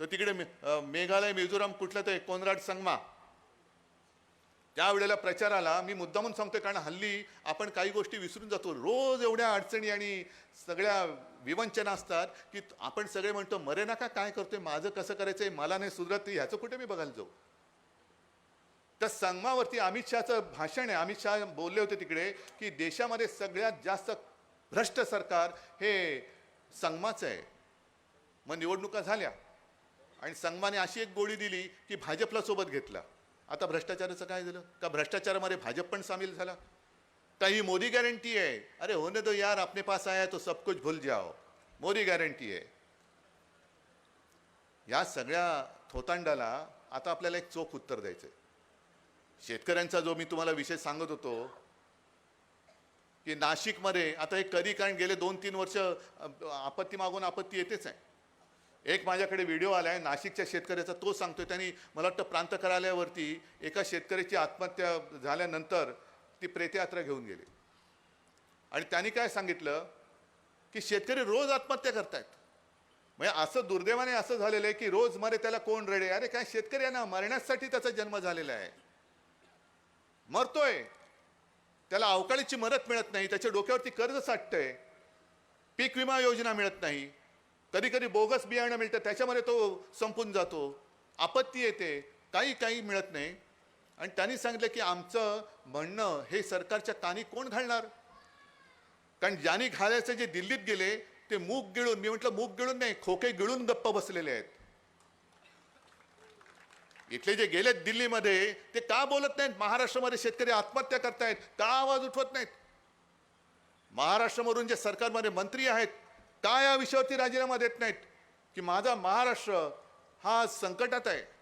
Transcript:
तर तिकडे मेघालय मिझोराम कुठलं ते कोनराड संगमा. त्यावेळेला प्रचाराला मी मुद्दामून सांगतोय कारण हल्ली आपण काही गोष्टी विसरून जातो. रोज एवढ्या अडचणी आणि सगळ्या विवंचना असतात की आपण सगळे म्हणतो मरे नका काय करतोय माझं कसं करायचंय मला नाही सुधरत ह्याचं कुठे मी बघायला जाऊ? तर संगमावरती अमित शहाचं भाषण आहे. अमित शहा बोलले होते तिकडे की देशामध्ये सगळ्यात जास्त भ्रष्ट सरकार हे संगमाचं आहे. मग निवडणुका झाल्या. आणि संगमाने अशी एक गोळी दिली की भाजपला सोबत घेतला. आता भ्रष्टाचाराचं काय झालं? का भ्रष्टाचारामध्ये भाजप पण सामील झाला? का ही मोदी गॅरंटी आहे. अरे होने दो यार अपने पास आया तो सब कुछ भूल जाओ. मोदी गॅरंटी आहे. या सगळ्या थोतांडाला आता आपल्याला एक चोख उत्तर द्यायचंय. शेतकऱ्यांचा जो मी तुम्हाला विषय सांगत होतो की नाशिकमध्ये आता हे कधी? कारण गेले दोन तीन वर्ष आपत्ती मागून आपत्ती येतेच आहे. एक माझ्याकडे व्हिडिओ आला आहे नाशिकच्या शेतकऱ्याचा तो सांगतोय त्यांनी मला वाटतं प्रांत कार्यालयावरती एका शेतकऱ्याची आत्महत्या झाल्यानंतर ती प्रेतयात्रा घेऊन गेली. आणि त्यांनी काय सांगितलं की शेतकरी रोज आत्महत्या करतायत. म्हणजे असं दुर्दैवाने असं झालेलं आहे की रोज मरे त्याला कोण रडे? अरे काय शेतकरी आहे ना मरण्यासाठी त्याचा जन्म झालेला आहे. मरतोय. त्याला अवकाळीची मदत मिळत नाही त्याच्या डोक्यावरती कर्ज साठतंय. पीक विमा योजना मिळत नाही. कधी कधी बोगस बियाणं मिळतं त्याच्यामध्ये तो संपून जातो. आपत्ती येते काही काही मिळत नाही. आणि त्यांनी सांगितलं की आमचं म्हणणं हे सरकारच्या कानी कोण घालणार? कारण ज्यांनी घालायचं जे दिल्लीत गेले ते मूग गिळून मी म्हटलं मूग गिळून नाही खोके गिळून गप्प बसलेले आहेत. इथले जे गेलेत दिल्लीमध्ये ते का बोलत नाहीत? महाराष्ट्रामध्ये शेतकरी आत्महत्या करतायत का आवाज उठवत नाहीत? महाराष्ट्रामधून जे सरकारमध्ये मंत्री आहेत का या विषयावरती राजीनामा देत नाहीत? की माझा महाराष्ट्र हा संकटात आहे.